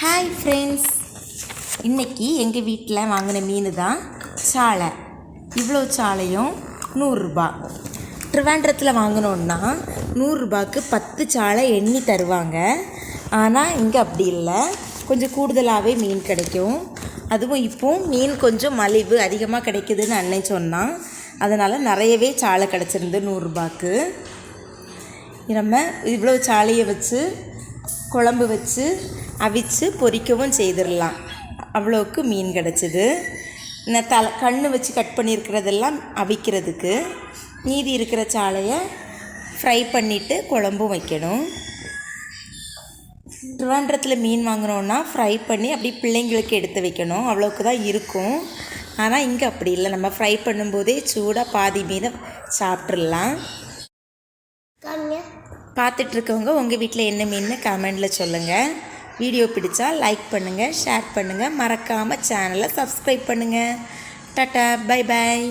Hi friends இன்னைக்கு எங்கள் வீட்டில் வாங்கின மீன் தான் சாலை. இவ்வளோ சாலையும் நூறுரூபா. ட்ரிவாண்டத்தில் வாங்கினோன்னா நூறுரூபாக்கு பத்து சாலை எண்ணி தருவாங்க. ஆனால் இங்கே அப்படி இல்லை. கொஞ்சம் கூடுதலாகவே மீன் கிடைக்கும். அதுவும் இப்போ மீன் கொஞ்சம் மலிவு அதிகமாக கிடைக்குதுன்னு அண்ணன் சொன்னான். அதனால் நிறையவே சாலை கிடச்சிருந்து நூறுரூபாக்கு. நம்ம இவ்வளோ சாலையை வச்சு குழம்பு வச்சு அவிச்சு பொரிக்கவும் செய்திடலாம். அவ்வளோக்கு மீன் கிடச்சிது. இந்த தலை கண்ணு வச்சு கட் பண்ணியிருக்கிறதெல்லாம் அவிக்கிறதுக்கு மீதி இருக்கிற சாலையை ஃப்ரை பண்ணிவிட்டு குழம்பும் வைக்கணும். திருவாண்டரத்தில் மீன் வாங்கினோன்னா ஃப்ரை பண்ணி அப்படி பிள்ளைங்களுக்கு எடுத்து வைக்கணும். அவ்வளோக்கு தான் இருக்கும். ஆனால் இங்கே அப்படி இல்லை. நம்ம ஃப்ரை பண்ணும்போதே சூடாக பாதி மீதை சாப்பிட்றலாம் பார்த்துட்ருக்கவங்க உங்கள் வீட்டில் என்ன மீன் கமெண்டில் சொல்லுங்கள் வீடியோ பிடிச்சா லைக் பண்ணுங்கள் ஷேர் பண்ணுங்கள் மறக்காமல் சேனலை சப்ஸ்கிரைப் பண்ணுங்கள் டாட்டா பை பாய்